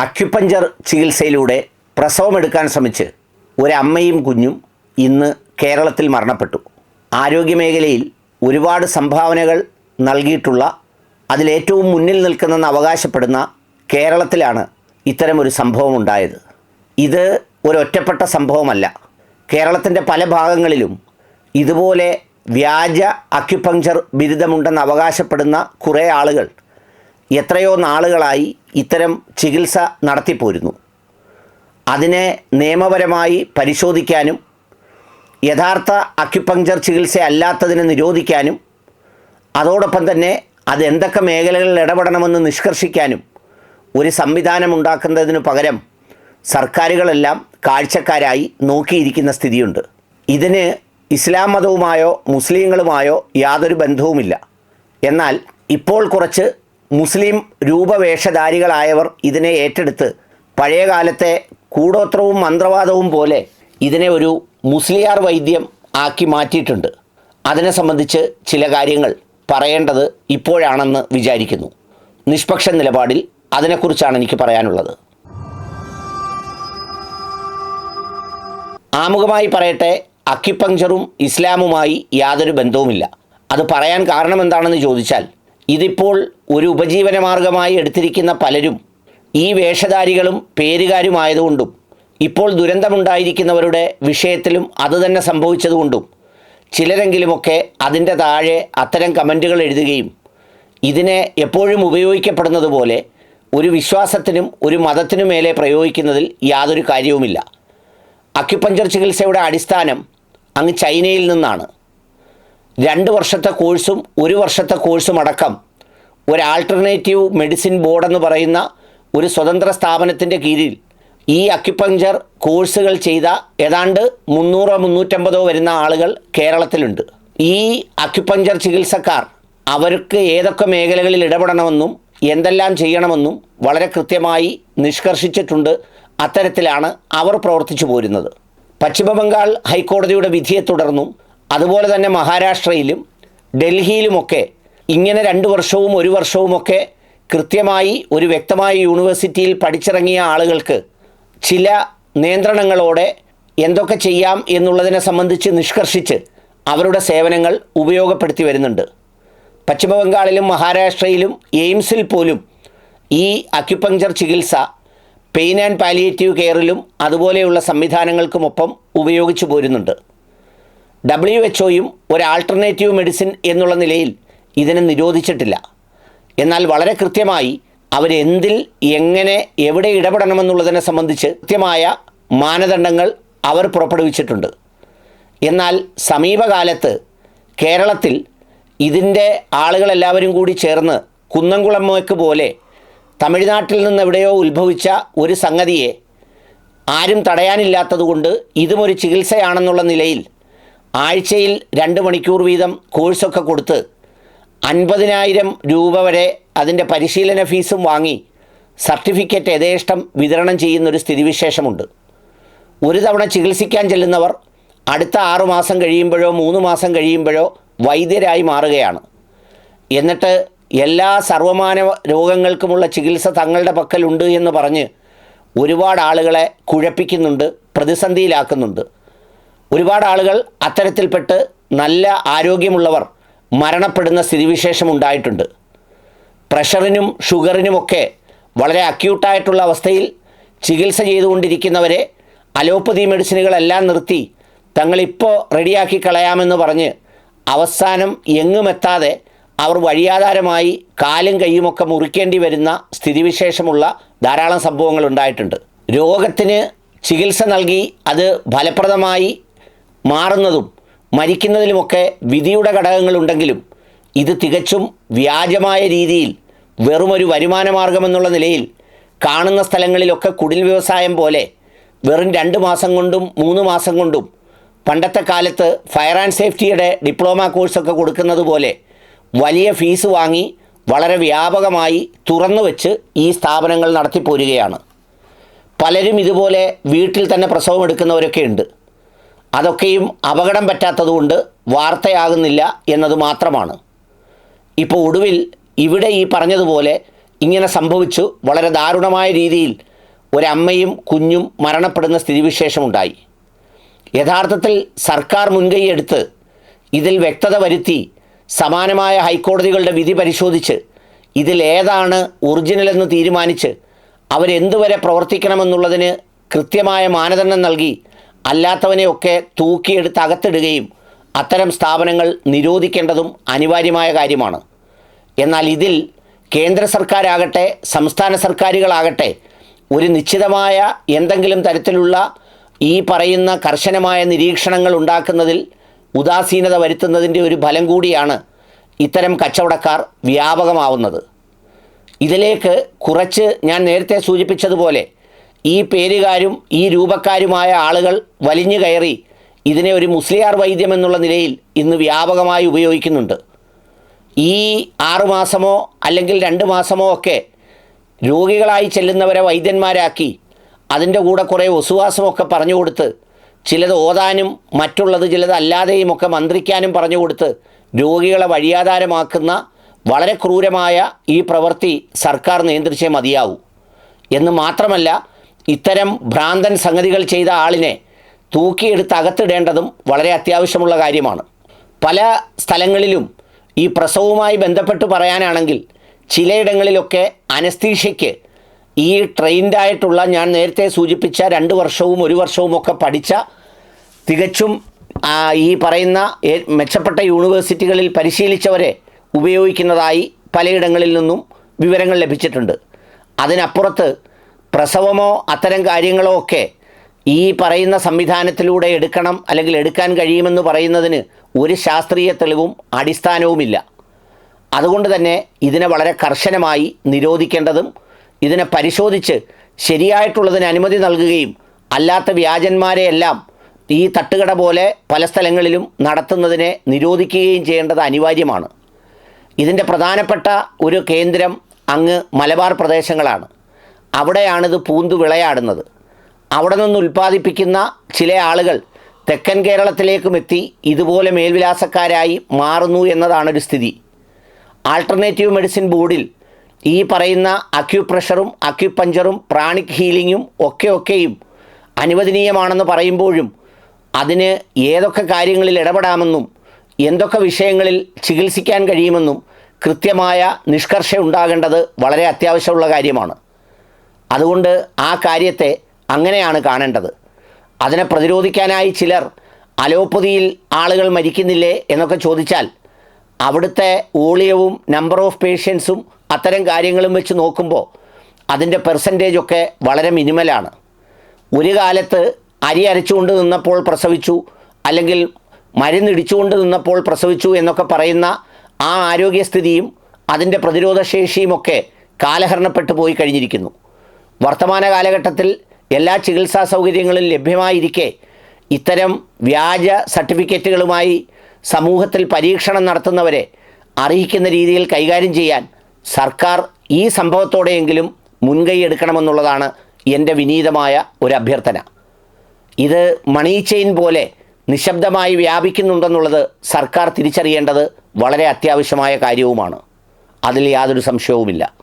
Acupuncture ചികിത്സയിലൂടെ പ്രസവമെടുക്കാൻ ശ്രമിച്ച് ഒരമ്മയും കുഞ്ഞും ഇന്ന് കേരളത്തിൽ മരണപ്പെട്ടു. ആരോഗ്യമേഖലയിൽ ഒരുപാട് സംഭാവനകൾ നൽകിയിട്ടുള്ള അതിലേറ്റവും മുന്നിൽ നിൽക്കുന്നെന്ന് അവകാശപ്പെടുന്ന കേരളത്തിലാണ് ഇത്തരമൊരു സംഭവം ഉണ്ടായത്. ഇത് ഒരൊറ്റപ്പെട്ട സംഭവമല്ല. കേരളത്തിന്റെ പല ഭാഗങ്ങളിലും ഇതുപോലെ വ്യാജ അക്യുപങ്ചർ ബിരുദമുണ്ടെന്ന് അവകാശപ്പെടുന്ന കുറേ ആളുകൾ എത്രയോ നാളുകളായി ഇത്തരം ചികിത്സ നടത്തിപ്പോരുന്നു. അതിനെ നിയമപരമായി പരിശോധിക്കാനും യഥാർത്ഥ അക്യുപങ്ചർ ചികിത്സ അല്ലാത്തതിനെ നിരോധിക്കാനും അതോടൊപ്പം തന്നെ അത് എന്തൊക്കെ മേഖലകളിൽ ഇടപെടണമെന്ന് നിഷ്കർഷിക്കാനും ഒരു സംവിധാനം ഉണ്ടാക്കുന്നതിന് പകരം സർക്കാരുകളെല്ലാം കാഴ്ചക്കാരായി നോക്കിയിരിക്കുന്ന സ്ഥിതിയുണ്ട്. ഇതിന് ഇസ്ലാം മതവുമായോ മുസ്ലിങ്ങളുമായോ യാതൊരു ബന്ധവുമില്ല. എന്നാൽ ഇപ്പോൾ കുറച്ച് മുസ്ലിം രൂപവേഷധാരികളായവർ ഇതിനെ ഏറ്റെടുത്ത് പഴയകാലത്തെ കൂടോത്രവും മന്ത്രവാദവും പോലെ ഇതിനെ ഒരു മുസ്ലിയാർ വൈദ്യം ആക്കി മാറ്റിയിട്ടുണ്ട്. അതിനെ സംബന്ധിച്ച് ചില കാര്യങ്ങൾ പറയേണ്ടത് ഇപ്പോഴാണെന്ന് വിചാരിക്കുന്നു. നിഷ്പക്ഷ നിലപാടിൽ അതിനെക്കുറിച്ചാണ് എനിക്ക് പറയാനുള്ളത്. ആമുഖമായി പറയട്ടെ അക്യുപങ്ചറും ഇസ്ലാമുമായി യാതൊരു ബന്ധവുമില്ല. അത് പറയാൻ കാരണമെന്താണെന്ന് ചോദിച്ചാൽ ഇതിപ്പോൾ ഒരു ഉപജീവന മാർഗമായി എടുത്തിരിക്കുന്ന പലരും ഈ വേഷധാരികളും പേരുകാരുമായതുകൊണ്ടും ഇപ്പോൾ ദുരന്തമുണ്ടായിരിക്കുന്നവരുടെ വിഷയത്തിലും അതുതന്നെ സംഭവിച്ചതുകൊണ്ടും ചിലരെങ്കിലുമൊക്കെ അതിന്റെ താഴെ അത്തരം കമന്റുകൾ എഴുതുകയും ഇതിനെ എപ്പോഴും ഉപയോഗിക്കപ്പെടുന്നതുപോലെ ഒരു വിശ്വാസത്തിനും ഒരു മതത്തിനും മേലെ പ്രയോഗിക്കുന്നതിൽ യാതൊരു കാര്യവുമില്ല. അക്യുപഞ്ചർ ചികിത്സയുടെ അടിസ്ഥാനം അങ്ങ് ചൈനയിൽ നിന്നാണ്. രണ്ട് വർഷത്തെ കോഴ്സും ഒരു വർഷത്തെ കോഴ്സും അടക്കം ഒരു ആൾട്ടർനേറ്റീവ് മെഡിസിൻ ബോർഡ് എന്ന് പറയുന്ന ഒരു സ്വതന്ത്ര സ്ഥാപനത്തിന്റെ കീഴിൽ ഈ അക്യുപഞ്ചർ കോഴ്സുകൾ ചെയ്ത ഏതാണ്ട് മുന്നൂറോ മുന്നൂറ്റമ്പതോ വരുന്ന ആളുകൾ കേരളത്തിലുണ്ട്. ഈ അക്യുപഞ്ചർ ചികിത്സക്കാർ അവർക്ക് ഏതൊക്കെ മേഖലകളിൽ ഇടപെടണമെന്നും എന്തെല്ലാം ചെയ്യണമെന്നും വളരെ കൃത്യമായി നിഷ്കർഷിച്ചിട്ടുണ്ട്. അത്തരത്തിലാണ് അവർ പ്രവർത്തിച്ചു പോരുന്നത്. പശ്ചിമബംഗാൾ ഹൈക്കോടതിയുടെ വിധിയെ തുടർന്നും അതുപോലെ തന്നെ മഹാരാഷ്ട്രയിലും ഡൽഹിയിലുമൊക്കെ ഇങ്ങനെ രണ്ട് വർഷവും ഒരു വർഷവുമൊക്കെ കൃത്യമായി ഒരു വ്യക്തമായ യൂണിവേഴ്സിറ്റിയിൽ പഠിച്ചിറങ്ങിയ ആളുകൾക്ക് ചില നിയന്ത്രണങ്ങളോടെ എന്തൊക്കെ ചെയ്യാം എന്നുള്ളതിനെ സംബന്ധിച്ച് നിഷ്കർഷിച്ച് അവരുടെ സേവനങ്ങൾ ഉപയോഗപ്പെടുത്തി വരുന്നുണ്ട്. പശ്ചിമബംഗാളിലും മഹാരാഷ്ട്രയിലും എയിംസിൽ പോലും ഈ അക്യുപങ്ചർ ചികിത്സ പെയിൻ ആൻഡ് പാലിയേറ്റീവ് കെയറിലും അതുപോലെയുള്ള സംവിധാനങ്ങൾക്കുമൊപ്പം ഉപയോഗിച്ചു പോരുന്നുണ്ട്. ഡബ്ല്യു എച്ച് ഒയും ഒരു ആൾട്ടർനേറ്റീവ് മെഡിസിൻ എന്നുള്ള നിലയിൽ ഇതിനെ നിരോധിച്ചിട്ടില്ല. എന്നാൽ വളരെ കൃത്യമായി അവരെന്തിൽ എങ്ങനെ എവിടെ ഇടപെടണമെന്നുള്ളതിനെ സംബന്ധിച്ച് കൃത്യമായ മാനദണ്ഡങ്ങൾ അവർ പുറപ്പെടുവിച്ചിട്ടുണ്ട്. എന്നാൽ സമീപകാലത്ത് കേരളത്തിൽ ഇതിന്റെ ആളുകളെല്ലാവരും കൂടി ചേർന്ന് കുന്നംകുളമ്മയ്ക്ക് പോലെ തമിഴ്നാട്ടിൽ നിന്ന് എവിടെയോ ഉത്ഭവിച്ച ഒരു സംഗതിയെ ആരും തടയാനില്ലാത്തതുകൊണ്ട് ഇതുമൊരു ചികിത്സയാണെന്നുള്ള നിലയിൽ ആഴ്ചയിൽ രണ്ട് മണിക്കൂർ വീതം കോഴ്സൊക്കെ കൊടുത്ത് അൻപതിനായിരം രൂപ വരെ അതിന്റെ പരിശീലന ഫീസും വാങ്ങി സർട്ടിഫിക്കറ്റ് യഥേഷ്ടം വിതരണം ചെയ്യുന്നൊരു സ്ഥിതിവിശേഷമുണ്ട്. ഒരു തവണ ചികിത്സിക്കാൻ ചെല്ലുന്നവർ അടുത്ത ആറു മാസം കഴിയുമ്പോഴോ മൂന്ന് മാസം കഴിയുമ്പോഴോ വൈദ്യരായി മാറുകയാണ്. എന്നിട്ട് എല്ലാ സർവമാന രോഗങ്ങൾക്കുമുള്ള ചികിത്സ തങ്ങളുടെ പക്കലുണ്ട് എന്ന് പറഞ്ഞ് ഒരുപാട് ആളുകളെ കുഴപ്പിക്കുന്നുണ്ട് പ്രതിസന്ധിയിലാക്കുന്നുണ്ട്. ഒരുപാട് ആളുകൾ അത്തരത്തിൽപ്പെട്ട് നല്ല ആരോഗ്യമുള്ളവർ മരണപ്പെടുന്ന സ്ഥിതിവിശേഷം ഉണ്ടായിട്ടുണ്ട്. പ്രഷറിനും ഷുഗറിനുമൊക്കെ വളരെ അക്യൂട്ടായിട്ടുള്ള അവസ്ഥയിൽ ചികിത്സ ചെയ്തുകൊണ്ടിരിക്കുന്നവരെ അലോപ്പതി മെഡിസിനുകളെല്ലാം നിർത്തി തങ്ങളിപ്പോൾ റെഡിയാക്കി കളയാമെന്ന് പറഞ്ഞ് അവസാനം എങ്ങുമെത്താതെ അവർ വഴിയാധാരമായി കാലും കൈയുമൊക്കെ മുറിക്കേണ്ടി വരുന്ന സ്ഥിതിവിശേഷമുള്ള ധാരാളം സംഭവങ്ങൾ ഉണ്ടായിട്ടുണ്ട്. രോഗത്തിന് ചികിത്സ നൽകി അത് ഫലപ്രദമായി മാറുന്നതും മരിക്കുന്നതിലുമൊക്കെ വിധിയുടെ ഘടകങ്ങളുണ്ടെങ്കിലും ഇത് തികച്ചും വ്യാജമായ രീതിയിൽ വെറുമൊരു വരുമാനമാർഗമെന്നുള്ള നിലയിൽ കാണുന്ന സ്ഥലങ്ങളിലൊക്കെ കുടിൽ വ്യവസായം പോലെ വെറും രണ്ട് മാസം കൊണ്ടും മൂന്ന് മാസം കൊണ്ടും പണ്ടത്തെ കാലത്ത് ഫയർ ആൻഡ് സേഫ്റ്റിയുടെ ഡിപ്ലോമ കോഴ്സൊക്കെ കൊടുക്കുന്നത് പോലെ വലിയ ഫീസ് വാങ്ങി വളരെ വ്യാപകമായി തുറന്നു വെച്ച് ഈ സ്ഥാപനങ്ങൾ നടത്തിപ്പോരുകയാണ്. പലരും ഇതുപോലെ വീട്ടിൽ തന്നെ പ്രസവം എടുക്കുന്നവരൊക്കെ ഉണ്ട്. അതൊക്കെയും അപകടം പറ്റാത്തതുകൊണ്ട് വാർത്തയാകുന്നില്ല എന്നത് മാത്രമാണ്. ഇപ്പോൾ ഒടുവിൽ ഇവിടെ ഈ പറഞ്ഞതുപോലെ ഇങ്ങനെ സംഭവിച്ചു. വളരെ ദാരുണമായ രീതിയിൽ ഒരമ്മയും കുഞ്ഞും മരണപ്പെടുന്ന സ്ഥിതിവിശേഷമുണ്ടായി. യഥാർത്ഥത്തിൽ സർക്കാർ മുൻകൈയെടുത്ത് ഇതിൽ വ്യക്തത വരുത്തി സമാനമായ ഹൈക്കോടതികളുടെ വിധി പരിശോധിച്ച് ഇതിലേതാണ് ഒറിജിനലെന്ന് തീരുമാനിച്ച് അവരെന്തുവരെ പ്രവർത്തിക്കണമെന്നുള്ളതിന് കൃത്യമായ മാനദണ്ഡം നൽകി അല്ലാത്തവനെയൊക്കെ തൂക്കിയെടുത്ത് അകത്തിടുകയും അത്തരം സ്ഥാപനങ്ങൾ നിരോധിക്കേണ്ടതും അനിവാര്യമായ കാര്യമാണ്. എന്നാൽ ഇതിൽ കേന്ദ്ര സർക്കാരാകട്ടെ സംസ്ഥാന സർക്കാരുകളാകട്ടെ ഒരു നിശ്ചിതമായ എന്തെങ്കിലും തരത്തിലുള്ള ഈ പറയുന്ന കർശനമായ നിരീക്ഷണങ്ങൾ ഉണ്ടാക്കുന്നതിൽ ഉദാസീനത വരുത്തുന്നതിന്റെ ഒരു ഫലം കൂടിയാണ് ഇത്തരം കച്ചവടക്കാർ വ്യാപകമാവുന്നത്. ഇതിലേക്ക് കുറച്ച് ഞാൻ നേരത്തെ സൂചിപ്പിച്ചതുപോലെ ഈ പേരുകാരും ഈ രൂപക്കാരുമായ ആളുകൾ വലിഞ്ഞു കയറി ഇതിനെ ഒരു മുസ്ലിയാർ വൈദ്യം എന്നുള്ള നിലയിൽ ഇന്ന് വ്യാപകമായി ഉപയോഗിക്കുന്നുണ്ട്. ഈ ആറുമാസമോ അല്ലെങ്കിൽ രണ്ട് മാസമോ ഒക്കെ രോഗികളായി ചെല്ലുന്നവരെ വൈദ്യന്മാരാക്കി അതിന്റെ കൂടെ കുറേ ഒസുവാസമൊക്കെ പറഞ്ഞു കൊടുത്ത് ചിലത് ഓതാനും മറ്റുള്ളത് ചിലത് അല്ലാതെയും ഒക്കെ മന്ത്രിക്കാനും പറഞ്ഞു കൊടുത്ത് രോഗികളെ വഴിയാധാരമാക്കുന്ന വളരെ ക്രൂരമായ ഈ പ്രവൃത്തി സർക്കാർ നിയന്ത്രിച്ചേ മതിയാവൂ. എന്ന് മാത്രമല്ല ഇത്തരം ഭ്രാന്തൻ സംഗതികൾ ചെയ്ത ആളിനെ തൂക്കിയെടുത്ത് അകത്തിടേണ്ടതും വളരെ അത്യാവശ്യമുള്ള കാര്യമാണ്. പല സ്ഥലങ്ങളിലും ഈ പ്രസവവുമായി ബന്ധപ്പെട്ട് പറയാനാണെങ്കിൽ ചിലയിടങ്ങളിലൊക്കെ അനസ്തീഷ്യയ്ക്ക് ഈ ട്രെയിൻഡ് ആയിട്ടുള്ള ഞാൻ നേരത്തെ സൂചിപ്പിച്ച രണ്ട് വർഷവും ഒരു വർഷവും ഒക്കെ പഠിച്ച തികച്ചും ഈ പറയുന്ന മെച്ചപ്പെട്ട യൂണിവേഴ്സിറ്റികളിൽ പരിശീലിച്ചവരെ ഉപയോഗിക്കുന്നതായി പലയിടങ്ങളിൽ നിന്നും വിവരങ്ങൾ ലഭിച്ചിട്ടുണ്ട്. അതിനപ്പുറത്ത് പ്രസവമോ അത്തരം കാര്യങ്ങളോ ഒക്കെ ഈ പറയുന്ന സംവിധാനത്തിലൂടെ എടുക്കണം അല്ലെങ്കിൽ എടുക്കാൻ കഴിയുമെന്ന് പറയുന്നതിന് ഒരു ശാസ്ത്രീയ തെളിവും അടിസ്ഥാനവുമില്ല. അതുകൊണ്ട് തന്നെ ഇതിനെ വളരെ കർശനമായി നിരോധിക്കേണ്ടതും ഇതിനെ പരിശോധിച്ച് ശരിയായിട്ടുള്ളതിന് അനുമതി നൽകുകയും അല്ലാത്ത വ്യാജന്മാരെയെല്ലാം ഈ തട്ടുകട പോലെ പല സ്ഥലങ്ങളിലും നടത്തുന്നതിനെ നിരോധിക്കുകയും ചെയ്യേണ്ടത് അനിവാര്യമാണ്. ഇതിന്റെ പ്രധാനപ്പെട്ട ഒരു കേന്ദ്രം അങ്ങ് മലബാർ പ്രദേശങ്ങളാണ്. അവിടെയാണിത് പൂന്തു വിളയാടുന്നത്. അവിടെ നിന്ന് ഉൽപ്പാദിപ്പിക്കുന്ന ചില ആളുകൾ തെക്കൻ കേരളത്തിലേക്കും എത്തി ഇതുപോലെ മേൽവിലാസക്കാരായി മാറുന്നു എന്നതാണൊരു സ്ഥിതി. ആൾട്ടർനേറ്റീവ് മെഡിസിൻ ബോർഡിൽ ഈ പറയുന്ന അക്യുപ്രഷറും അക്യുപഞ്ചറും പ്രാണിക് ഹീലിങ്ങും ഒക്കെ ഒക്കെയും അനുവദനീയമാണെന്ന് പറയുമ്പോഴും അതിന് ഏതൊക്കെ കാര്യങ്ങളിൽ ഇടപെടാമെന്നും എന്തൊക്കെ വിഷയങ്ങളിൽ ചികിത്സിക്കാൻ കഴിയുമെന്നും കൃത്യമായ നിഷ്കർഷ ഉണ്ടാകേണ്ടത് വളരെ അത്യാവശ്യമുള്ള കാര്യമാണ്. അതുകൊണ്ട് ആ കാര്യത്തെ അങ്ങനെയാണ് കാണേണ്ടത്. അതിനെ പ്രതിരോധിക്കാനായി ചിലർ അലോപ്പതിയിൽ ആളുകൾ മരിക്കുന്നില്ലേ എന്നൊക്കെ ചോദിച്ചാൽ അവിടുത്തെ ഓളിയവും നമ്പർ ഓഫ് പേഷ്യൻസും അത്തരം കാര്യങ്ങളും വെച്ച് നോക്കുമ്പോൾ അതിന്റെ പെർസെന്റേജൊക്കെ വളരെ മിനിമലാണ് ഒരു കാലത്ത് അരി അരച്ചുകൊണ്ട് നിന്നപ്പോൾ പ്രസവിച്ചു അല്ലെങ്കിൽ മരുന്നിടിച്ചുകൊണ്ട് നിന്നപ്പോൾ പ്രസവിച്ചു എന്നൊക്കെ പറയുന്ന ആ ആരോഗ്യസ്ഥിതിയും അതിന്റെ പ്രതിരോധശേഷിയുമൊക്കെ കാലഹരണപ്പെട്ടു പോയി കഴിഞ്ഞിരിക്കുന്നു. വർത്തമാന കാലഘട്ടത്തിൽ എല്ലാ ചികിത്സാ സൗകര്യങ്ങളും ലഭ്യമായിരിക്കെ ഇത്തരം വ്യാജ സർട്ടിഫിക്കറ്റുകളുമായി സമൂഹത്തിൽ പരീക്ഷണം നടത്തുന്നവരെ അറിയിക്കുന്ന രീതിയിൽ കൈകാര്യം ചെയ്യാൻ സർക്കാർ ഈ സംഭവത്തോടെയെങ്കിലും മുൻകൈ എടുക്കണമെന്നുള്ളതാണ് എന്റെ വിനീതമായ ഒരു അഭ്യർത്ഥന. ഇത് മണി ചെയിൻ പോലെ നിശബ്ദമായി വ്യാപിക്കുന്നുണ്ടെന്നുള്ളത് സർക്കാർ തിരിച്ചറിയേണ്ടത് വളരെ അത്യാവശ്യമായ കാര്യവുമാണ്. അതിൽ യാതൊരു സംശയവുമില്ല.